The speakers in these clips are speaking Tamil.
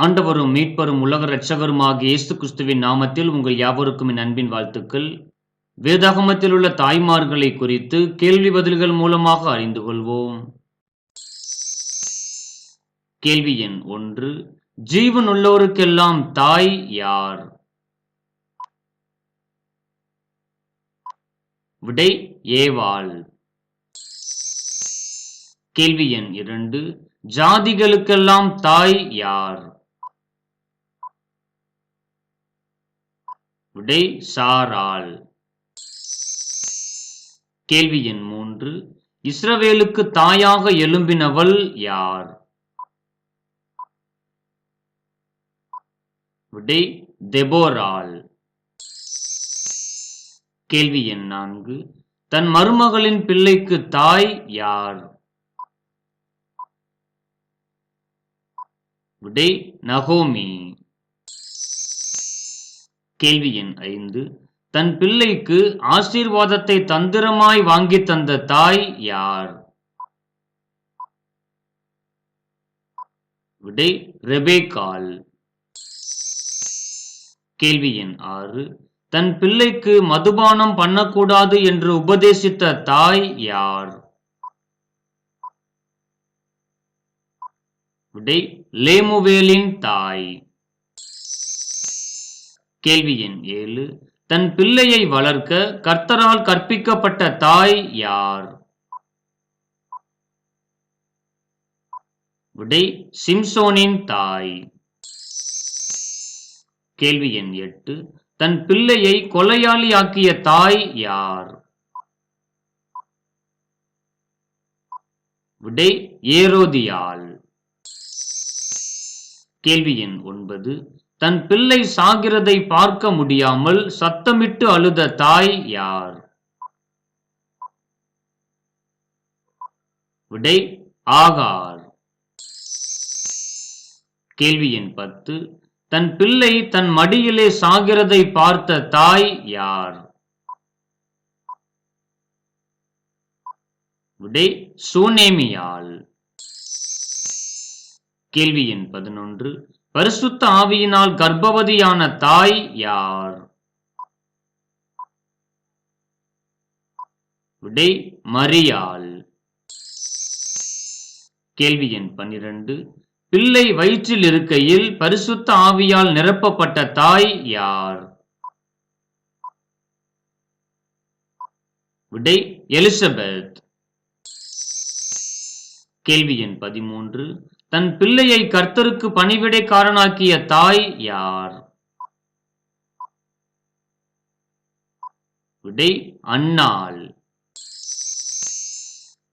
ஆண்டவரும் மீட்பரும் உலக இரட்சகருமாகிய இயேசு கிறிஸ்துவின் நாமத்தில் உங்கள் யாவருக்கும் என் அன்பின் வாழ்த்துக்கள். வேதாகமத்தில் உள்ள தாய்மார்களை குறித்து கேள்வி பதில்கள் மூலமாக அறிந்து கொள்வோம். கேள்வி எண் ஒன்று. ஜீவன் உள்ளோருக்கெல்லாம் தாய் யார்? விடை ஏவாள். கேள்வி எண் இரண்டு. ஜாதிகளுக்கெல்லாம் தாய் யார்? விடை சாரால் கேள்வி எண் மூன்று. இஸ்ரவேலுக்கு தாயாக எழும்பினவள் யார்? விடை தெபோரால் கேள்வி எண் நான்கு. தன் மருமகளின் பிள்ளைக்கு தாய் யார்? விடை நகோமி. கேள்வி எண் ஐந்து. தன் பிள்ளைக்கு ஆசீர்வாதத்தை தந்திரமாய் வாங்கி தந்த தாய் யார்? விடை ரெபேகால் கேள்வி எண் ஆறு. தன் பிள்ளைக்கு மதுபானம் பண்ணக்கூடாது என்று உபதேசித்த தாய் யார்? விடை லேமுவேலின் தாய். கேள்வி எண் ஏழு. தன் பிள்ளையை வளர்க்க கர்த்தரால் கற்பிக்கப்பட்ட தாய் யார்? விடை சிம்சோனின் தாய். கேள்வி எண் எட்டு. தன் பிள்ளையை கொலையாளி ஆக்கிய தாய் யார்? விடை ஏரோதியால் கேள்வி எண் ஒன்பது. தன் பிள்ளை சாகிறதை பார்க்க முடியாமல் சத்தமிட்டு அழுத தாய் யார்? விடை ஆகார். கேள்வி எண் பத்து. தன் பிள்ளை தன் மடியிலே சாகிறதை பார்த்த தாய் யார்? விடை சூனேமியால் கேள்வி எண் பதினொன்று. பரிசுத்த ஆவியினால் கர்ப்பவதியான தாய் யார்? விடை மரியாள். கேள்வி எண் பன்னிரண்டு. பிள்ளை வயிற்றில் இருக்கையில் பரிசுத்த ஆவியால் நிரப்பப்பட்ட தாய் யார்? விடை எலிசபெத். கேள்வி எண் பதிமூன்று. தன் பிள்ளையை கர்த்தருக்கு பணிவிடைக்காரனாக்கிய தாய் யார்? விடை அன்னாள்.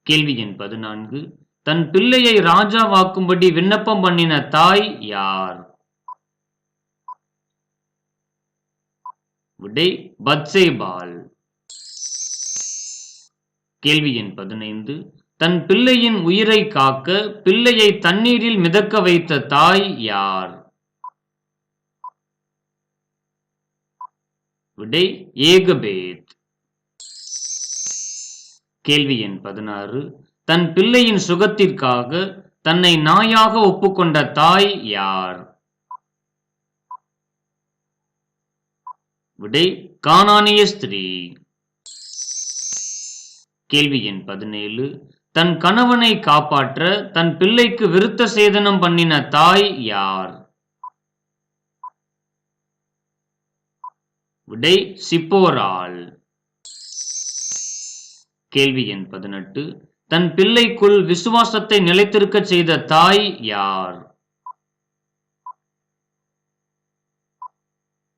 கேள்வி எண் பதினான்கு. தன் பிள்ளையை ராஜாவாக்கும்படி விண்ணப்பம் பண்ணின தாய் யார்? விடை பத்சேபால் கேள்வி எண் பதினைந்து. தன் பிள்ளையின் உயிரை காக்க பிள்ளையை தண்ணீரில் மிதக்க வைத்த தாய் யார்? விடை ஏகபேத். கேள்வி எண் பதினாறு. தன் பிள்ளையின் சுகத்திற்காக தன்னை நாயாக ஒப்புக்கொண்ட தாய் யார்? விடை கானானிய ஸ்திரீ. கேள்வி எண் பதினேழு. தன் கணவனை காப்பாற்ற தன் பிள்ளைக்கு விருத்த சேதனம் பண்ணின தாய் யார்? விடை சிப்போரால். கேள்வி எண் பதினெட்டு. தன் பிள்ளைக்குள் விசுவாசத்தை நிலைத்திருக்க செய்த தாய் யார்?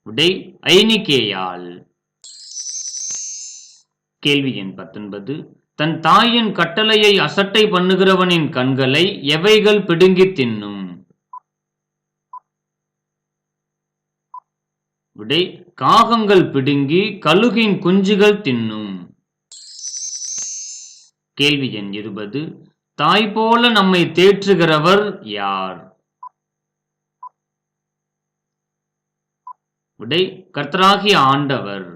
விடை ஐனிகேயால். கேள்வி எண் பத்தொன்பது. தன் தாயின் கட்டளையை அசட்டை பண்ணுகிறவனின் கண்களை எவைகள் பிடுங்கி தின்னும்? விடை காகங்கள் பிடுங்கி கழுகின் குஞ்சுகள் தின்னும். கேள்வி எண் இருபது தாய் போல நம்மை தேற்றுகிறவர் யார்? விடை கர்த்தராகிய ஆண்டவர்.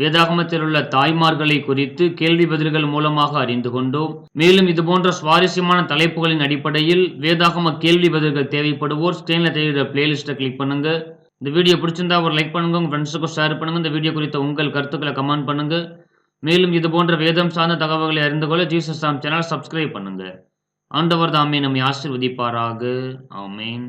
வேதாகமத்தில் உள்ள தாய்மார்களை குறித்து கேள்வி பதில்கள் மூலமாக அறிந்து கொண்டோம். மேலும் இது போன்ற சுவாரஸ்யமான தலைப்புகளின் அடிப்படையில் வேதாகம கேள்வி பதில்கள் தேவைப்படுவோர் ஸ்டேனில் தெரிகிற பிளேலிஸ்ட்டை கிளிக் பண்ணுங்க. இந்த வீடியோ பிடிச்சிருந்தா ஒரு லைக் பண்ணுங்க உங்கள் ஃப்ரெண்ட்ஸுக்கும் ஷேர் பண்ணுங்க இந்த வீடியோ குறித்த உங்கள் கருத்துக்களை கமெண்ட் பண்ணுங்க. மேலும் இது போன்ற வேதம் சார்ந்த தகவல்களை அறிந்து கொள்ள ஜீசஸ் சாம் சேனல் சப்ஸ்கிரைப் பண்ணுங்க. ஆண்டவர் தாமே நம்மை ஆசிர்வதிப்பாராக. ஆமேன்.